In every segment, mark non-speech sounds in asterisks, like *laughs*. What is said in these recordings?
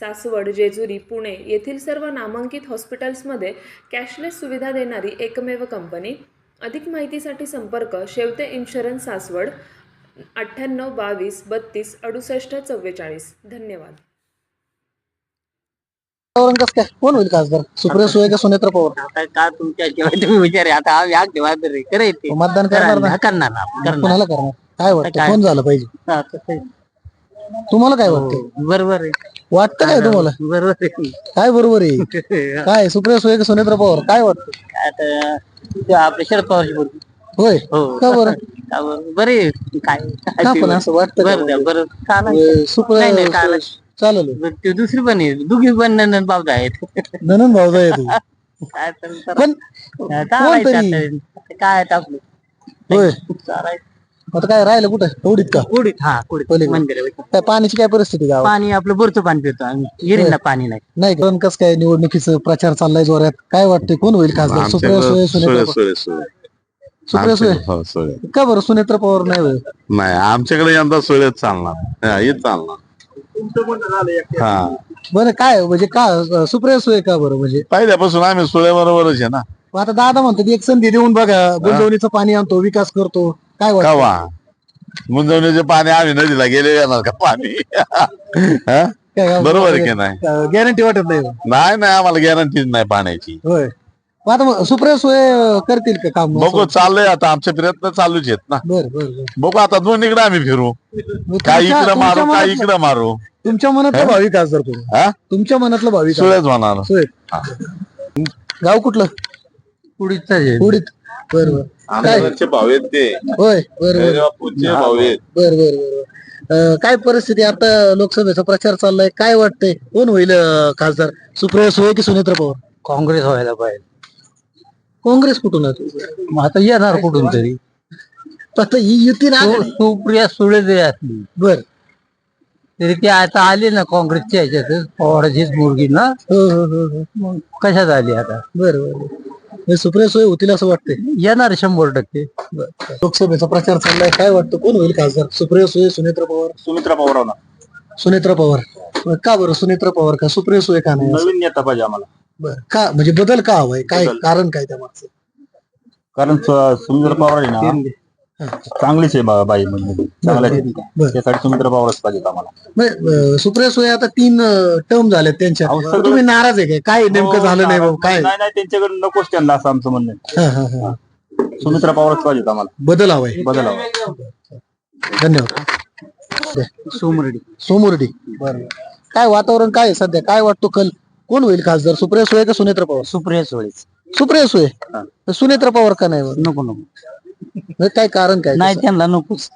सासवड जेजुरी पुणे येथील सर्व नामांकित हॉस्पिटल्समध्ये कॅशलेस सुविधा देणारी एकमेव कंपनी. अधिक माहितीसाठी संपर्क शेवते इन्शुरन्स सासवड अठ्ठ्याण्णव बावीस बत्तीस अडुसष्ट चव्वेचाळीस. धन्यवाद. काय? कोण होईल खासदार? सुप्रिया सुळे का सुनेत्र पवार? आता का तुमच्या जेव्हा तुम्ही विचार आता आम्ही आग तेव्हा तरी करायचे मतदान करणार ना? करणार ना करणार. कोणाला करणार? काय वाटतं? काय? कोण झालं पाहिजे? हा, तसं आहे. तुम्हाला काय वाटतं हो, बरोबर आहे. वाटतं काय तुम्हाला? बरोबर आहे. काय बरोबर आहे? *laughs* काय सुप्रिया सुळे का सुनेत्र पवार? काय वाटतं? आता ते आपले शरद पवारची बोलतो होय? हो. का बरं? का बरं? काय का पण असं वाटतं का? बरं द्या, बरं. अं, चालायचं. नाही, सुप्रिया नाही, चालेल. चालेल. बरं, ते दुसरी पण आहे. दुघी पण नंदन बाबा आहेत. ननन भाऊजा आहे तू. *laughs* काय तर जरा- पण चालायचं कोणतरी- आता. काय आता आपलं? होय. चालायचं. आता काय राहिलं कुठं? एवढीत का? कुडीत हा कुडीत पलीकडे. मंदिर काय पाण्याची काय परिस्थिती गावात? पाणी आपलं बोरचं पाणी पितो आम्ही. पाणी नाही. नाही पण कसं काय निवडणुकीचं प्रचार चाललाय जोरात? काय वाटतंय? कोण होईल खासदार? सुप्रिया सुळे सुनेत्र पवार? सुप्रिया सुळे? हो सुळे. का बरं सुनेत्र पवार नाही होय? नाही आमच्याकडे यंदा सुळेच चालणार. हा, हेच चालणार. हा. बरं काय म्हणजे का सुप्रिया सुळे का बरं म्हणजे? पहिल्यापासून आम्ही सुळे बरोबरच आहे ना. मग आता दादा म्हणतात एक संधी देऊन बघा. गुंतवणीचं पाणी आणतो विकास करतो. काय वाटतं? कवा? मुंजवणीचे पाणी आम्ही नदीला गेले येणार का पाणी? *laughs* हा? बरोबर आहे की नाही? गॅरंटी वाटत नाही होय. नाही नाही आम्हाला गॅरंटीच नाही पाण्याची. होय. मग आता मग सुप्रिया सुळे करतील का काम? बघू चाललंय आता आमचे प्रयत्न चालूच आहेत ना. बर बर बर. बघू आता दोन्हीकडे आम्ही फिरू. मग काय तुमच्या- इकडे मारू काय मनातलं- इकडे मारू. तुमच्या मनातलं भावी खासदार कोण हा? तुमच्या मनातलं भावी खासदार सुळेच होणार सुळे. गाव कुठलं? कुडीच आहे. उडीत बर बर. आमच्या भाऊ आहेत ते. होय बर बर. बापूचे भाऊ आहेत. बर बर बर अं, काय परिस्थिती? आता लोकसभेचा प्रचार चाललाय. काय वाटतंय? कोण होईल अं, खासदार? सुप्रिया सुळे की सुनेत्र पवार? काँग्रेस व्हायला पाहिजे. काँग्रेस कुठून आहे? मग आता येणार कुठून तरी? आता ही युती ना सु- सुप्रिया सुळे जरी असली बर. तरी ती आता आली ना काँग्रेसच्या ह्याच्यात पवाराचीच मुलगी ना. हो हो हो हो. मग कशात आली आता? बर बर. हे सुप्रिया सुळे होतील असं वाटतंय. येणार शंभर टक्के. लोकसभेचा प्रचार चाललाय काय वाटतं? कोण होईल खासदार? सुप्रिया सुळे सुनेत्र पवार? सुमित्रा पवार सुनेत्र पवार. का बरं सुनेत्र पवार का? सुप्रिया सुळे का नाही? नवीन नेता पाहिजे आम्हाला. बरं का? म्हणजे बदल का हवाय? काय बदल. कारण काय त्या मागचं? कारण सु- सुमित्रा पवार आहे ना चांगलीच आहे बा- बाई म्हणजे. आहे. बरं. त्यासाठी सुमित्रा पवारच पाहिजे आम्हाला. अं, सुप्रिया सुळे आता तीन टर्म झालेत त्यांच्या. अहो, तर सगळं- तुम्ही नाराज आहे काय? काय नेमकं झालं नाही भाऊ? काय? नाही नाही त्यांच्याकडे नकोच त्यांना असं आमचं म्हणणं आहे. हा, हा, हा. सुमित्रा पवारच पाहिजे आम्हाला. बदल हवाय बदल हवा. धन्यवाद. सोमरडी सोमुर्डी बरं. काय वातावरण काय आहे सध्या? काय वाटतो? कल कोण होईल खासदार? सुप्रिया सुळे का सुनेत्र पवार? सुप्रिया सुळेच सुप्रिया सुळे? सुनेत्र पवार का नाही? बरं? नको नको. म्हणजे काय कारण काय नाही त्यांना नकोच.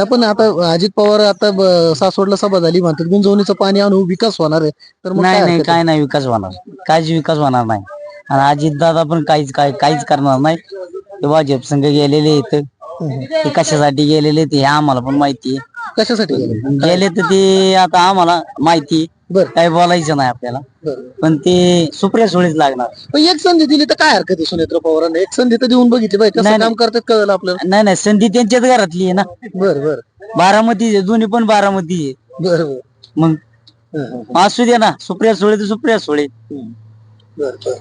आपण आता अजित पवार आता ब- सासवडला सभा झाली म्हणतात गुंजवणीचं पाणी आणू विकास होणार आहे. तर मग नाही काय नाही हरकत काय नाही विकास होणार. काहीच विकास होणार नाही. आणि अजित दादा पण काहीच काय काहीच करणार नाही. ते भाजप संघ गेलेले इथं ते कशासाठी गेलेले ते आम्हाला पण माहिती आहे? कशासाठी गेले? गेले तर ते आता आम्हाला माहिती बर. काही बोलायचं नाही आपल्याला. बर. पण ते सुप्रिया सुळेच लागणार. पण एक संधी दिली तर काय हरकत आहे सुनेत्र पवारांना? एक संधी तर देऊन बघितली पाहिजे कसं नाही, काम करतात कळलं आपल्याला. नाही नाही संधी त्यांच्याच घरातली आहे ना. बर बर. बारामती आहे, दोन्ही पण बारामती आहे. बर बर. मग असू दे ना सुप्रिया सुळे तर सुप्रिया सुळे. बर बर.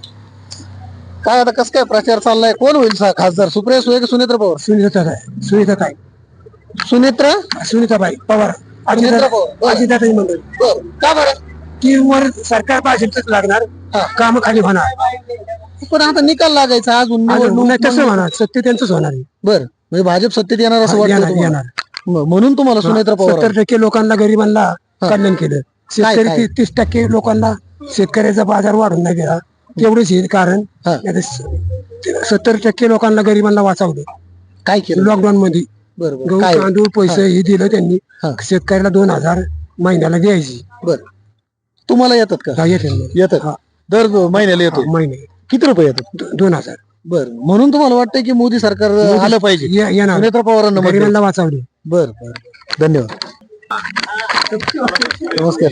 काय आता कसं काय प्रचार चाललाय? कोण होईल सा- खासदार? सुप्रिया सुळे की सुनेत्र पवार? सुनीता काय सुनीता काय सुनेत्र? सुनीताबाई पवार. अजिताताई मंडळ बर का बरं? की वर सरकार भाजपच लागणार काम खाली होणार. पण आता निकाल लागायचा अजून आणि निवडणूक नाही तसं होणार सत्य त्यांचंच होणार आहे. बर म्हणजे भाजप सत्तेत येणार असं वाटतं येणार तुम्हाला? येणार. म- म्हणून तुम्हाला सुनेत्र पवार सत्तर टक्के लोकांना गरिबांना कल्याण केलं. शेतकरी काय? तीस- तीस टक्के लोकांना शेतकऱ्याचा बाजार वाढून नाही गेला. तेवढेच हे कारण हा. सत्तर टक्के लोकांना गरिबांना वाचवलं. काय केलं? लॉकडाऊन मध्ये. बरोबर. गहू काय? तांदूळ पैसे हे. दिलं त्यांनी. हा. शेतकऱ्याला दोन हजार महिन्याला द्यायची बर. तुम्हाला येतात का? हा, येते. येतात. हा. दर महिन्याला येतो. महिने किती रुपये येतात? दो- दोन हजार. बर. म्हणून तुम्हाला वाटतंय की मोदी सरकार आलं पाहिजे. ये- येणार. सुनेत्रा पवारांना मत. गरिबांना वाचवले. बर बर. धन्यवाद. नमस्कार.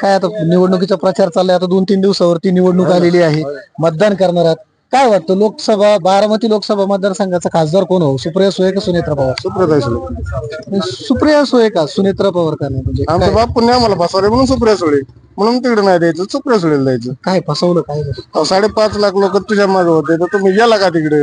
काय आता निवडणुकीचा प्रचार चाललाय. आता दोन तीन दिवसावरती निवडणूक आलेली आहे. मतदान करणार आहात. काय वाटतं लोकसभा बारामती लोकसभा मतदारसंघाचा खासदार कोण हो सुप्रिया सुळे का सुनेत्रा पवार? सुप्रिया सुळे सुप्रिया सुळे का? सुनेत्रा पवार का नाही? म्हणजे काय- बापूने आम्हाला फसवले म्हणून सुप्रिया सुळे म्हणून तिकडे नाही द्यायचं सुप्रिया सुळेला द्यायचं. काय फसवलं काय नाही? अहो, साडेपाच लाख लोक तुझ्या मागे होते तर तुम्ही गेला का तिकडे?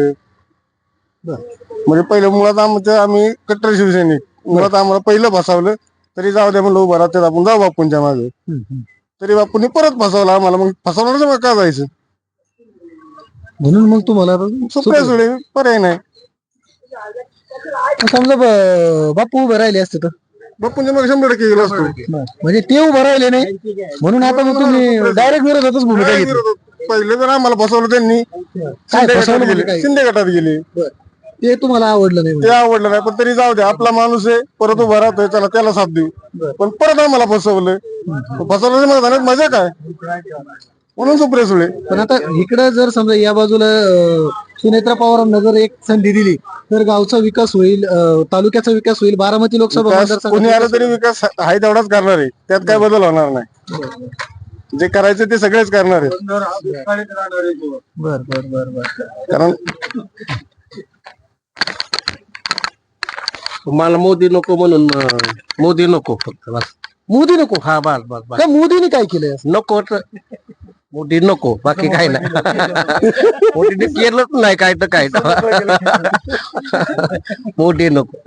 म्हणजे पहिलं मुळात आमच्या आम्ही कट्टर शिवसैनिक. मुळात आम्हाला पहिलं फसवलं तरी जाऊ द्या म्हणलं उभं राहतात आपण जाऊ बापूंच्या मागे. हम्म, हम्म. तरी बापूंनी परत फसवलं आम्हाला मग फसवणारच मग का जायचं? म्हणून मग तुम्हाला सुप्रिया सुळे पर्याय नाही. समजा ब- बापू उभे राहिले असते तर. बापूंच्या मागे शंभर टक्के गेलो असतो. म्हणजे ते उभं राहिले नाही. म्हणून आता मग तुम्ही डायरेक्ट विरोधातच भूमिका काय घेतली. विरोधात? पहिले तर आम्हाला फसवलं त्यांनी. शिंदे फसवलं गटात म्हणजे गेले. काय? शिंदे गटात गेले. ते तुम्हाला आवडलं नाही ते म्हणजे. आवडलं नाही पण तरी जाऊ दे आपला माणूस आहे. परत उभा राहतोय त्याला त्याला साथ देऊ. पण परत आम्हाला फसवलं. फसवलं मजा काय? म्हणून सुप्रिया सुळे पण आता इकडं जर समजा या बाजूला सुनेत्रा पवारांना जर एक संधी दिली तर गावचा विकास होईल तालुक्याचा विकास होईल बारामती लोकसभा विकास मतदारसंघाचा कोणी आलं विकास तरी विकास आहे तेवढाच करणार आहे. त्यात काय बदल होणार नाही. जे करायचं ते सगळेच करणार आहे. होईल. बर बर बर बर. कारण मला मोदी नको म्हणून अं, मोदी नको फक्त बस. मोदी नको? हा बस बस मोदीने काय केलंय? असं? नको मोदी नको बाकी काय नाही. मोदीने केलंच नाही काय तर काय. तर मोदी नको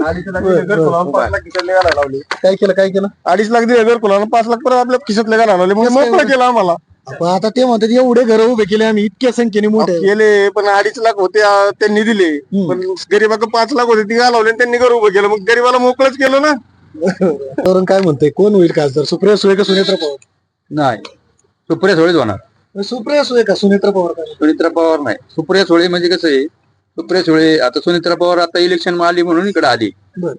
काय केलं काय केलं? अडीच लाख दिले घरकुलाला पाच लाख परत आपल्या खिशातले घाला लावले? म्हणजे मोकळं केलं आम्हाला. पण आता ते म्हणतात एवढे घर उभे केले आम्ही इतक्या संख्येने मोठे. केले पण अडीच लाख होते आ, त्यांनी दिले. पण गरीबाक पाच लाख होते ती घालवले आणि त्यांनी घर उभं केलं. मग गरीबाला मोकळच केलं ना? वरून काय म्हणतोय कोण होईल खासदार? सुप्रिया सुळे का सुनेत्रा पवार? नाही. सुप्रिया सुळेच होणार. सुप्रिया सुळे का सुनेत्रा पवार का सुनित्रा पवार नाही सुप्रिया सुळे म्हणजे कसं आहे सुप्रिया सुळे आता सुनित्रा पवार आता इलेक्शन आली म्हणून इकडे आली बर.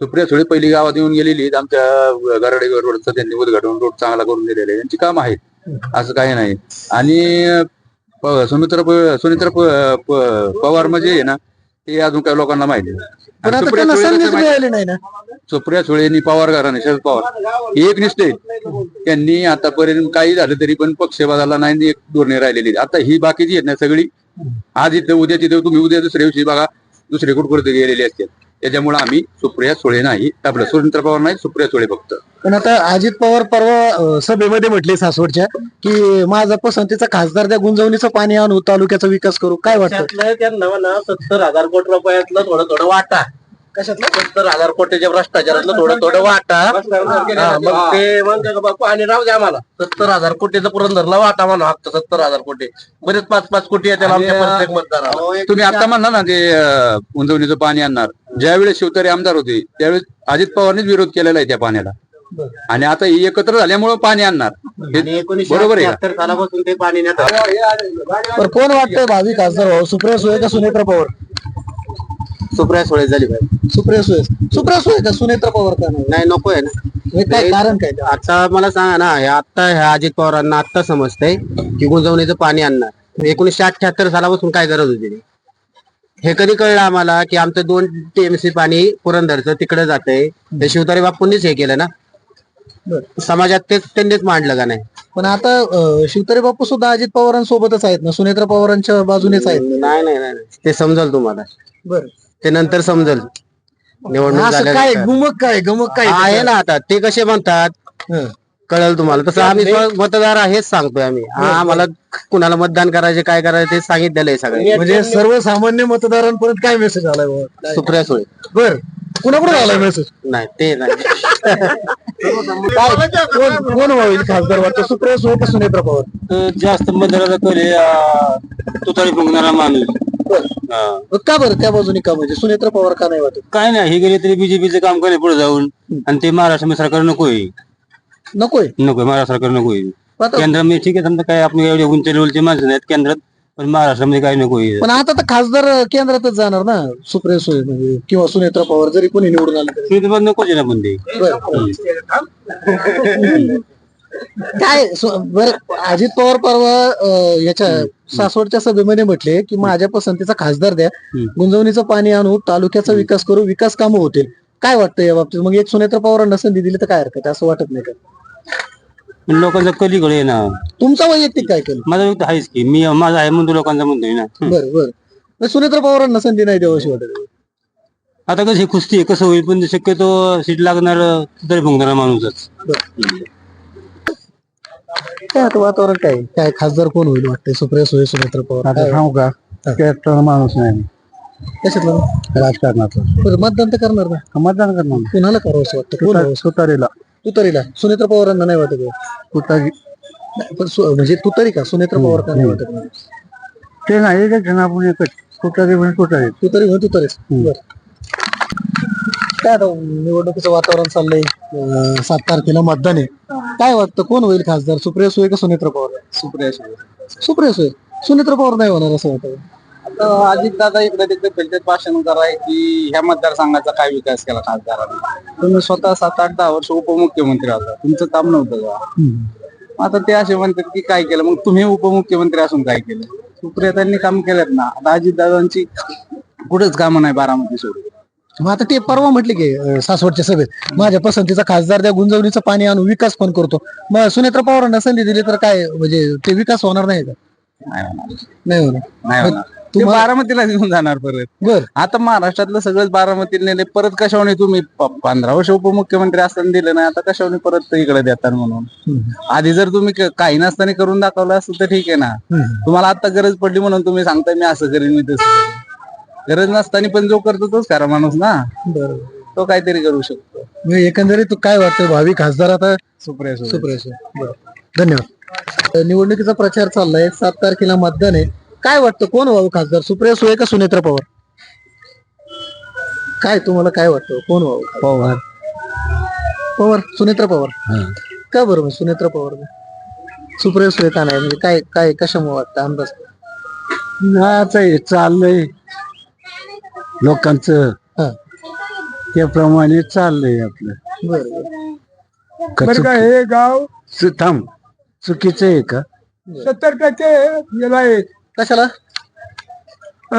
सुप्रिया सुळे पहिली गावात येऊन गेलेली आहेत. आमच्या गराडे रोडचं त्यांनी उद्घाटन रोड चांगला करून दिलेले आहे. त्यांची काम आहेत असं काही नाही आणि प- सुमित्रा प- सुनित्रा प- प- पवार म्हणजे आहे ना ते अजून काही लोकांना माहिती नाही. पण आता सुप्रिया त्यांना संधीच मिळाली नाही ना. सुप्रिया सुळेनी पवार घराणे शरद पवार. एक निष्ठे त्यांनी आतापर्यंत काही झालं तरी पण पक्ष बदलला नाही एक धोरणे राहिलेली. आता ही बाकीची आहेत ना सगळी. आज इथं उद्या तिथं तुम्ही उद्या दुसऱ्या दिवशी बघा दुसरे कुठकुठे गेलेले असतात त्याच्यामुळे आम्ही सुप्रिया सुळे नाही. आपलं सुरेंद्र पवार नाही सुप्रिया सुळे फक्त. पण आता अजित पवार परवा सभेमध्ये म्हटले सासवडच्या की माझा पसंतीचा खासदार त्या गुंजवणीचं पाणी आणू तालुक्याचा विकास करू. काय वाटतं? त्यांना म्हणा सत्तर हजार कोटी रुपयातलं थोडं थोडं वाटा. कशातलं? सत्तर हजार कोटीच्या भ्रष्टाचारातलं थोडं थोडं वाटा. मग ते बापू आणि राहू द्या आम्हाला. सत्तर हजार कोटीचा पुरंदरला वाटा म्हणा हक्क सत्तर हजार कोटी. बरेच पाच पाच कोटी येतील आमच्या प्रत्येक मतदाराला. तुम्ही आता म्हणला ना ते अं, उंजवणीचं पाणी आणणार. ज्यावेळेस शिवतारे आमदार होते त्यावेळेस अजित पवारनेच विरोध केलेला आहे त्या पाण्याला. आणि आता ही एकत्र झाल्यामुळे पाणी आणणार. हे बरोबर आहे सालापासून ते पाणी कोण वाटतंय भावी खासदार भाऊ सुप्रिया सुळे का सुनेत्रा पवार? सुप्रिया सोळे झाली पाहिजे. सुप्रिया सुळे. सुप्रिया सुळे का सुनेत्रा पवार का नाही? नाही नको आहे ना. हे काय कारण काय? आता मला सांगा ना हे आता ह्या अजित पवारांना आता समजतंय की गुंजवणीचं पाणी आणणार. एकोणीसशे अठ्याहत्तर सालापासून काय गरज होती? हे कधी कळलं आम्हाला की आमचं दोन टीएमसी पाणी पुरंदरचं तिकडे जातंय? ते शिवतारे बापूंनीच हे केलं ना? समाजात तेच त्यांनीच मांडलं का नाही? पण आता अं, शिवतारे बापू सुद्धा अजित पवारांसोबतच आहेत ना? सुनेत्रा पवारांच्या बाजूनेच आहेत. नाही नाही नाही नाही. ते समजल तुम्हाला. बरं. ते नंतर समजल. निवडणूक असं काय? झाल्यानंतर. गुमक काय? गमक काय आहे ना आता. ते कसे म्हणतात? हं. कळल तुम्हाला. तसं आम्ही स्व- मतदार हेच सांगतोय आम्ही. हा, आम्हाला कुणाला मतदान करायचे काय करायचे ते सांगितलेलं आहे सगळे. म्हणजे सर्वसामान्य मतदारांपर्यंत काय मेसेज आलाय? सुप्रिया सुळे. बर. कुणाकडून आलाय मेसेज नाही ते नाही. *laughs* काय? कोण कोण होईल खासदार वाटतं? सुप्रिया सुळे का सुनेत्रा पवार जास्त मतदाराचा कले तुतारी फुंकणारा माणूस. का बरं त्या बाजूने का म्हणजे? सुनेत्रा पवार का नाही वाटत? काय नाही हे गेले तरी बीजेपीचं काम करे पुढे जाऊन आणि ते महाराष्ट्र सरकार नकोय नकोय. नकोय महाराष्ट्र सरकार नकोय. आता- केंद्रामध्ये ठीक आहे समजा काय आपण एवढे उंच लेवलचे माणसं नाहीत केंद्रात पण महाराष्ट्रामध्ये काही नकोय. पण आता तर खासदार केंद्रातच जाणार ना सुप्रिया सुळे म्हणजे किंवा सुनेत्रा पवार जरी कोणी निवडून आले तरी. नकोच आहे ना पण ते. काय सो- बरं अजित पवार परवा अं, याच्या सासवडच्या सभेमध्ये म्हटले की माझ्या पसंतीचा खासदार द्या गुंजवणीचं पाणी आणू तालुक्याचा विकास करू विकास कामं होतील. काय वाटतं या बाबतीत? मग एक सुनेत्र पवारांना संधी दिली तर काय हरकत आहे? असं वाटत नाही का? लोकांचा कलीकडे ना तुमचा वैयक्तिक काय केलं माझा व्यक्त आहेच की मी माझा आहे म्हणतो लोकांचा म्हणतोय ना. बरं बरं. मग सुनेत्र पवारांना संधी नाही द्यावं अशी वाटत आहे. आता कसं कुस्ती आहे कसं होईल पण शक्यतो सीट लागणार तरी फुंकणारा माणूसच. काय आता वातावरण काय? काय खासदार कोण होईल वाटतंय? सुप्रिया सुळे सुनेत्र पवार. काय सांगू का? त्याचा माणूस नाही. कशातलं? राजकारणाचा बरं, मतदान तर करणार ना. मतदान करणार. कुणाला करावं असं वाटतं? कोण? सुतारीला. तुतारीला सुनेत्र पवारांना नाही वाटत आहे. तुतारी नाही, पण सु- म्हणजे तुतारी का? सुनेत्र पवार का नाही वाटत? ते नाही आपण एकच. तुतारी म्हणजे तुतारी तुतारी म्हणून तुतारीच बरं. काय आता निवडणुकीचं वातावरण चाललंय? अं, सात तारखेला मतदान आहे. काय वाटतं कोण होईल खासदार? सुप्रिया सुळे का सुनेत्र पवार? सुप्रिया सुप्रिया सुळे. सुनेत्र पवार नाही होणार असं वाटतं. अजित दादा इकडे तिकडे फिरतेत भाषण कराय की ह्या मतदारसंघाचा काय विकास केला खासदारांनी? तुम्ही स्वतः सात आठ दहा वर्ष उपमुख्यमंत्री होता तुमचं काम नव्हतं का? आता ते असे म्हणतात की काय केलं? मग तुम्ही उपमुख्यमंत्री असून काय केलं? सुप्रियातांनी काम केलेत ना? आता अजित दादांची कुठेच कामं नाही बारामती सोडून. मग आता ते परवा म्हटले की सासवडच्या सभेत माझ्या पसंतीचा खासदार द्या गुंजवणीचं पाणी आणून विकास पण करतो. मग सुनेत्र पवारांना संधी दिली तर काय म्हणजे ते विकास होणार नाही का? नाही होणार. नाही होणार. ते तुम्हाला- बारामतीला घेऊन जाणार परत. बर. आता महाराष्ट्रातलं सगळंच बारामतीला नेले परत कशावणे तुम्ही प- पंधरा वर्ष उपमुख्यमंत्री असताना दिलं नाही आता कशावणे परत इकडे देतात म्हणून. आधी जर तुम्ही क- काही नसताना करून दाखवलं असतं तर ठीक आहे ना. तुम्हाला आता गरज पडली म्हणून तुम्ही सांगताय मी असं करीन मी तसं करीन. गरज नसताना पण जो करतो तोच खरा माणूस ना. बरोबर. तो काहीतरी करू शकतो. म्हणजे एकंदरीत तू काय वाटतं भावी खासदार आता? सुप्रिया सुळे. बरं. धन्यवाद. निवडणुकीचा प्रचार चाललाय. सात तारखेला मतदान आहे. काय वाटतं कोण व्हावं खासदार? सुप्रिया सुळे का सुनेत्र पवार? काय तुम्हाला काय वाटतं कोण व्हावं? पवार. पवार सुनेत्र पवार? का बरं मग सुनेत्र पवार? सुप्रिया सुळे का नाही? म्हणजे काय काय कशामुळे वाटतं अंदाज? आता हे चाललंय. लोकांचं. हा. त्याप्रमाणे चाललंय आपलं. बरं बरं. का हे गाव? थांब. चुकीचं आहे का? सत्तर टक्के याला आहे कशाला?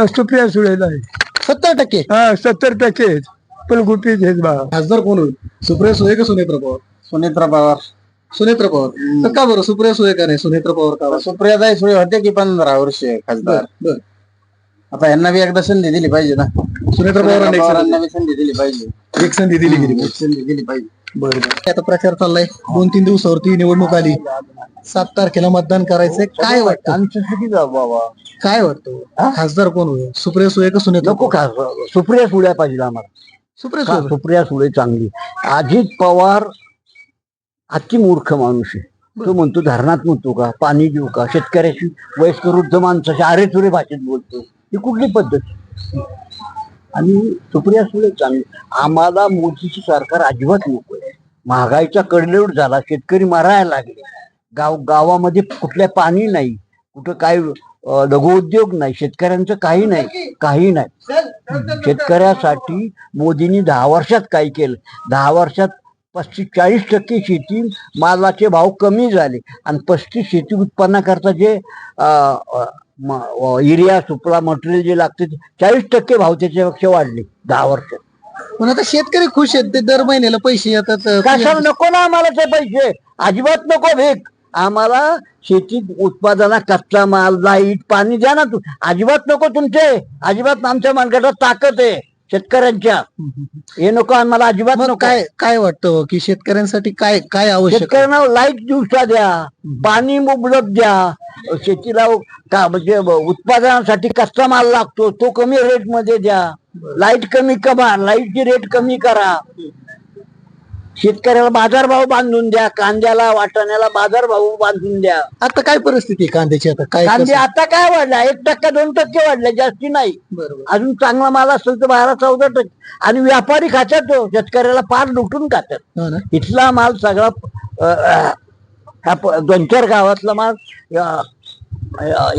सुप्रिया सुळेला आहे. सत्तर टक्के? हा सत्तर टक्के आहेत. पण गुपित आहेत बा. खासदार कोण होईल? सुप्रिया सुळे का सुनेत्र पवार सुनेत्रा पवार सुनेत्र पवार तर का बरं? सुप्रिया सुळे का नाही? सुनेत्र पवार का बरं? सुप्रियाताई सुळे होते की पंधरा वर्ष खासदार. बरं आता यांना बी एकदा संधी दिली पाहिजे ना. सुनेत्र पवारांना एक संधी- पवारांना बी संधी दिली पाहिजे. एक संधी दिली गेली एक संधी दिली पाहिजे. बरं. आता प्रचार चाललाय. दोन तीन दिवसावरती निवडणूक आली. सात तारखेला मतदान करायचंय. काय वाटतं? आमच्या किती जाऊ बाबा. काय वाटतं? खासदार कोण होईल? सुप्रिया सुळे का सुनेत्र नको? का सुप्रिया सुळ्या पाहिजे आम्हाला. सुप्रिया का सुळे. सुप्रिया सुळे चांगली. अजित पवार अति मूर्ख माणूस आहे. तो म्हणतो धरणात म्हणतो का? पाणी देऊ का? शेतकऱ्याशी वयस्कर वृद्ध माणसाशी अरे तुरे भाषेत बोलतो. ही कुठली पद्धत? आणि सुप्रिया सुळे चांगली. आम्हाला मोदीची सरकार अजिबात नको महागाईचा कडलेवड झाला शेतकरी मारायला लागले. गाव गावामध्ये कुठल्या पाणी नाही कुठं काय लघुउद्योग नाही शेतकऱ्यांचं काही नाही काही नाही. शेतकऱ्यासाठी मोदींनी दहा वर्षात काय केलं? दहा वर्षात पस्तीस चाळीस टक्के शेती मालाचे भाव कमी झाले. आणि पस्तीस शेती उत्पन्नाकरता जे युरिया सुपला मटेरियल जे लागते चाळीस टक्के भाव त्याच्यापेक्षा वाढले दहा वर्षात पण आता शेतकरी खुश आहेत ते दर महिन्याला पैसे येतात कशाला नको ना आम्हाला ते पैसे? अजिबात नको भेट आम्हाला शेतीत उत्पादना कच्चा माल लाइट पाणी द्या ना तू. अजिबात नको तुमचे. अजिबात आमच्या मार्केटात ताकद आहे. शेतकऱ्यांच्या. हे नको आम्हाला अजिबात मग नको. काय काय वाटतं की शेतकऱ्यांसाठी काय काय आवश्यक आहे? शेतकऱ्यांना लाइट दिवसा द्या पाणी मुबलक द्या. शेतीला का म्हणजे उत्पादनासाठी कच्चा माल लागतो तो कमी रेटमध्ये द्या. लाइट कमी कमा लाईटची रेट कमी करा. शेतकऱ्याला बाजारभाव बांधून द्या कांद्याला वाटाण्याला बाजारभाव बांधून द्या. आता काय परिस्थिती आहे कांद्याची आता? काय कांदे कसं? आता काय वाढला? एक टक्का दोन टक्के वाढले जास्ती नाही. बरोबर. अजून चांगला माल असेल तर बारा चौदा टक्के. आणि व्यापारी खातात तो शेतकऱ्याला पार लुटून खातात हो ना. इथला माल सगळा अ, अ, ह्या प- दोन चार गावातला माल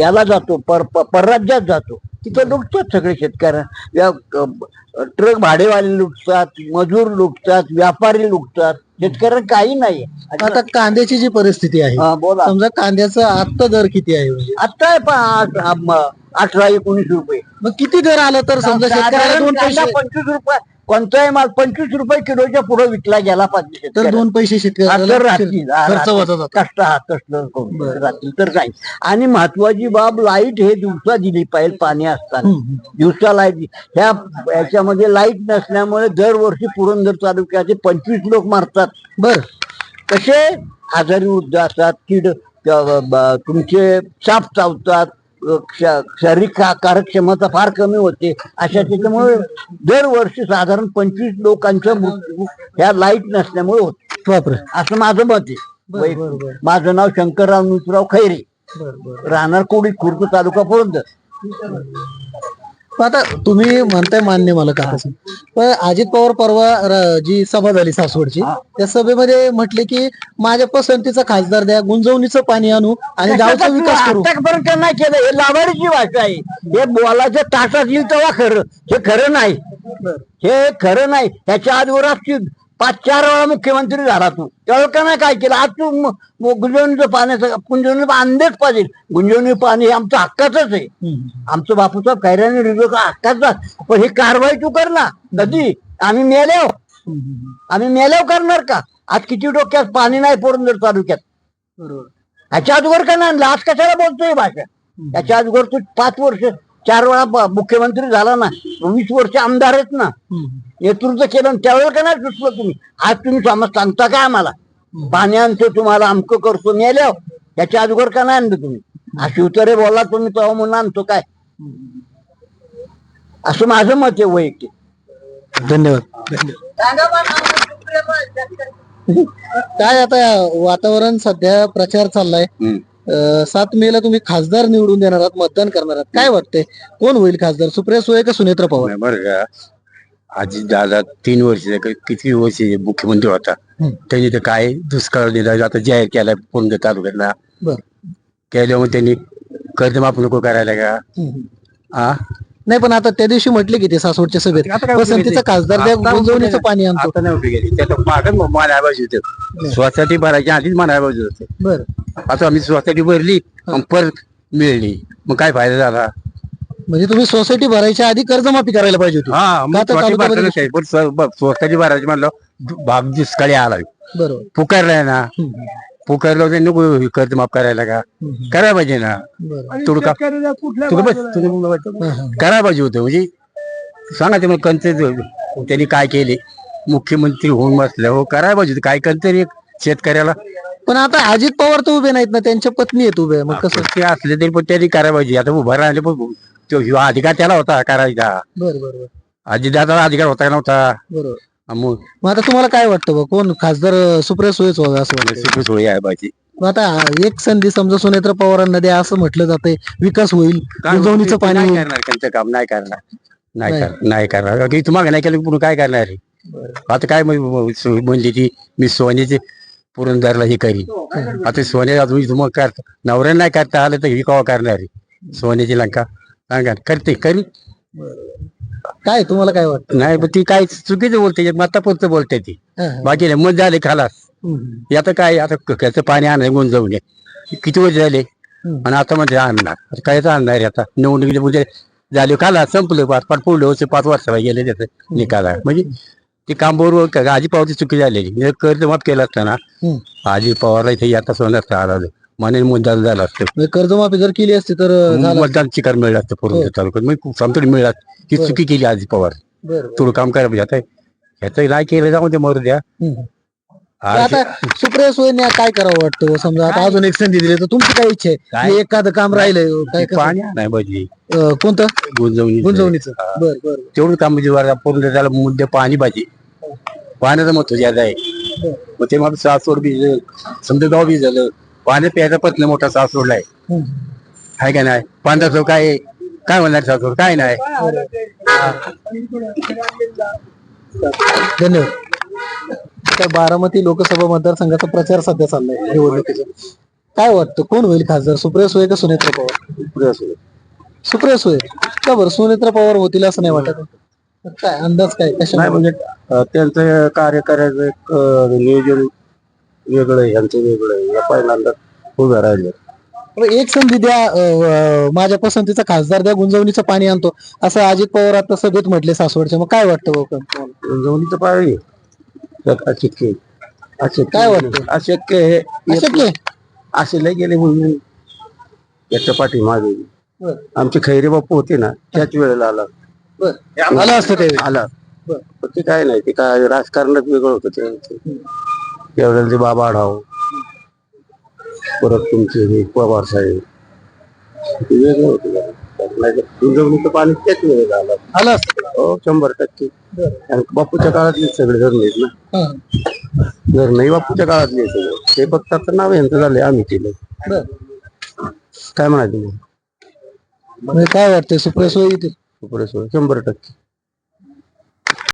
याला जातो पर परराज्यात जातो. तिथं लुटतात सगळे शेतकऱ्या. या ट्रक भाडेवाले लुटतात मजूर लुटतात व्यापारी लुटतात. शेतकऱ्याला काही नाही आता कांद्याची जी परिस्थिती आहे बोला. समजा कांद्याचा आत्ता दर किती आहे? म्हणजे आता आहे आम- अठरा एकोणीस रुपये. मग किती दर आलं तर समजा शेतकऱ्याला दोन पैसे पंचवीस रुपये कोणताही माल? पंचवीस रुपये किलोच्या पुढे विकला गेला पाहिजे तर. दोन पैसे असं शेतकऱ्याला राहतील. खर्च राहतील. होता जातो. कष्ट हा कष्ट राहतील तर काही आणि महत्वाची बाब लाइट हे दिवसा दिली पाहिजे पाणी असताना. दिवसा लाइट ह्या याच्यामध्ये लाइट नसल्यामुळे दरवर्षी पुरंदर तालुक्याचे पंचवीस लोक मारतात. बर. कसे आजारी वृद्ध असतात कीड क- ब- तुमचे साप चावतात शारीरिक कार्यक्षमता फार कमी होते. अशा त्याच्यामुळे दरवर्षी साधारण पंचवीस लोकांचा मृत्यू ह्या लाइट नसल्यामुळे होतो. असं माझं मत आहे. माझं नाव शंकरराव नुसराव खैरे. राहणार कोडी खुर्द तालुका पुरंदर. पण आता तुम्ही म्हणताय मान्य मला का पण अजित पवार परवा जी सभा झाली सासवडची त्या सभेमध्ये म्हटले की माझ्या पसंतीचा खासदार द्या गुंजवणीचं पाणी आणू आणि गावचा विकास करू. आतापर्यंत नाही केलं. हे लावाडीची भाषा आहे. हे बोलाच्या ताटात येईल तेव्हा खरं. हे खरं नाही. हे खरं नाही. ह्याच्या आधीवर असतील पाच चार वेळा मुख्यमंत्री झाला तू. त्यावेळेला का नाही काय केलं? आज तू गुंजवणीचं पाण्याचं गुंजवणी आणलेच पाहिजे. गुंजवणी पाणी हे आमचं हक्काच आहे. आमचं बापूचा खैऱ्याने रिझो का हक्काचा पण ही कारवाई तू कर ना. कधी? आम्ही मेल्याव आम्ही मेल्याव करणार का? आज किती डोक्यात पाणी नाही पुरंदर तालुक्यात. ह्याच्या अगोदर का नाही आणलं? आज कशाला बोलतोय भाषा? त्याच्या अगोदर तू पाच वर्ष चार वेळा मुख्यमंत्री झाला ना वीस वर्ष आमदार आहेत ना. नेतृत्व केलं त्यावेळेला का नाही सुचलं तुम्ही? आज तुम्ही समज सांगता काय आम्हाला? पाणी आणतो तुम्हाला अमकं करतो मेल्या त्याच्या अगोदर का नाही आणलं तुम्ही? अशी उत्तरे बोला तुम्ही तेव्हा म्हणून आणतो काय? असं माझं मत आहे वैयक्तिक. धन्यवाद. काय आता वातावरण सध्या प्रचार चाललाय. सात मे ला तुम्ही खासदार निवडून देणार आहात मतदान करणार आहात. काय वाटतंय? कोण होईल खासदार? सुप्रिया सुळे का सुनेत्र पवार? बरं का. आजी दादा तीन वर्ष किती वर्ष मुख्यमंत्री होता. त्यांनी तर काय दुष्काळ दिला आता जाहीर केलाय पुरंदर तालुक्यातला. बर. केल्यामुळे त्यांनी कर्जमाफ नको करायला का? हम्म. नाही पण आता त्या दिवशी म्हटले की ते सासवडच्या सभेत आता काय पसंतीचा खासदार आता गुंजवणीचं पाणी आणतो. आता नाही उभी गेली. त्याचं मागं मानाय पाहिजे होतं स्वतःसाठी भरायच्या आधीच मानाय पाहिजे होतं बर. आता आम्ही स्वतःसाठी भरली मग परत मिळली. मग काय फायदा झाला? म्हणजे तुम्ही सोसायटी भरायच्या आधी कर्जमाफी करायला पाहिजे होती. हा का नाही. पण ब- भरायची म्हणलं भाग दुष्काळी आला. बरोबर. पुकारलाय ना. पुकारलं त्यांनी नको कर्ज माफ करायला का? करायला पाहिजे ना. बरोबर तुला का तुला बस तुला मुलं वाटतं? करायला पाहिजे होतं म्हणजे सांगा ते मग कंच त्यांनी काय केले? मुख्यमंत्री होऊन बसले. हो करायला पाहिजे होतं. काय एक शेतकऱ्याला? पण आता अजित पवार तर उभे नाहीत ना त्यांच्या पत्नी आहेत उभे. मग कसं? ते असले तरी पण त्यांनी करायला पाहिजे. आता उभा राहिले पण तो अधिकार त्याला होता करायचा. बरं बरं बरं. अजितदादा अधिकार होता का नव्हता? बरोबर. मग. मग आता तुम्हाला काय वाटतं बा? कोण खासदार सुप्रिया सुळेच व्हावे असं वाटतं सुखी सोयी आहे पाहिजे मग आता एक संधी समजा सुनेत्र पवारांना द्या असं म्हटलं जातंय विकास होईल गुंजवणीचं पाणी नाही होईल करणार त्यांचं काम नाही करणार. नाही नाही. करणार नाही करणार. की तुम्हाला नाही केलं पुढे काय करणार? आहे? आता काय म्हण- म्हण- म्हणली ती मी सोन्याचे पुरंदरला हे करी आता सोन्या तुम्ही तुम्हाला करता नवऱ्याला नाही करता आलं तर ही कवा करणार आहे? सोन्याची लंका सांगा करते करी काय तुम्हाला काय वाटतं? नाही पण ती काय चुकीचं बोलते मतापुरतं बोलते ती. हा. बाकी नाही मत झाले खालास. हम्म. आता काय आता त्याचं पाणी आणणार गुंजवून ये. किती वर्ष झाले? आणि आता म्हणजे आणणार. आता काय तर आणणार आहे आता. निवडणुकीचे म्हणजे झाले काला संपलं. पाच पाच पुढले वर्ष पाच वर्षाला गेले त्याचं निकाला. म्हणजे ते काम बरोबर का आजी पवारची चुकी झालेली. म्हणजे कर्ज माफ केलं असतं ना. हम्म. आजी पवारला इथे आता सोनं असतं आला मने मतदान झालं असतं. म्हणजे कर्जमाफी जर केली असती तर झालं मतदान चिकार मिळलं असतं पूर्ण तालुक्यात. मग समतोडी मिळाला. ही चुकी केली आजी पवार. बरं थोडं काम करायला पाहिजे आता ह्याचं नाही केलं जाऊन ते मरू द्या. हम्म. आज- आता सुप्रिया सुळेंनी काय करावं वाटतं? समजा आता अजून एक संधी दिली तर तुमची काय इच्छा आहे? काय? की एखादं काम राहिलंय काय? पाणी नाही पाहिजे. अं, कोणतं? गुंजवणी गुंजवणीचं. बर बर तेवढं काम जीवाला पूर्ण त्याला मुद्दे पाणी पाहिजे. पाण्याचं महत्त्व ज्यादा आहे. मग ते मग सासवड बी झालं, समजा गाव बी झालं. पाणी प्यायचा प्रश्न मोठा सासवडला आहे. आहे का नाही? पाण्याचं काय? आहे? काय म्हणणार सासवड? काय नाही. धन्यवाद. त्या बारामती लोकसभा मतदारसंघाचा प्रचार सध्या चाललाय निवडणुकीचा. काय वाटतं? कोण होईल खासदार? सुप्रिया सुळे का सुनेत्र पवार? सुप्रिया सुळे. का बरं? सुनेत्र पवार होतील असं नाही वाटत? काय? अंदाज काय? कशा नाही म्हणजे त्यांचं कार्य करायचं नियोजन वेगळं आहे यांचं वेगळं आहे. या पहिल्यांदा उभं राहिले. एक संधी द्या अं, माझ्या पसंतीचा खासदार द्या गुंजवणीचं पाणी आणतो. असं अजित पवार आता सभेत म्हटले सासवडचे. मग काय वाटतं भाऊ का? जवळीचं पाणी अशक्य अशक्य काय वाटतं? अशक्य हे अशक्य आहे? असे लय गेले म्हणून याच्या पाठीमागे. बरं. आमचे खैरे बापू होते ना त्याच वेळेला आला. बरं. आलं. असतं त्यावेळी आला. बरं. पण ते काय नाही ते काय राजकारणात वेगळं होतं ते. ते बाबा आढाव. परत तुमचे हे पवार साहेब. ते वेगळं होतं जरा. नाही तर गुंजवणीचं पाणी त्याच वेळेला आलं आलं असतं हो शंभर टक्के. आणि बापूच्या काळातले सगळे धरण आहेत ना. हा. धरणही बापूच्या काळातले सगळे. ते फक्त आता नाव यांचं झालंय आम्ही केलं बरं. काय म्हणायचं? मग म्हणजे काय वाटतंय? सुप्रेस येतील? पुढे शंभर टक्के.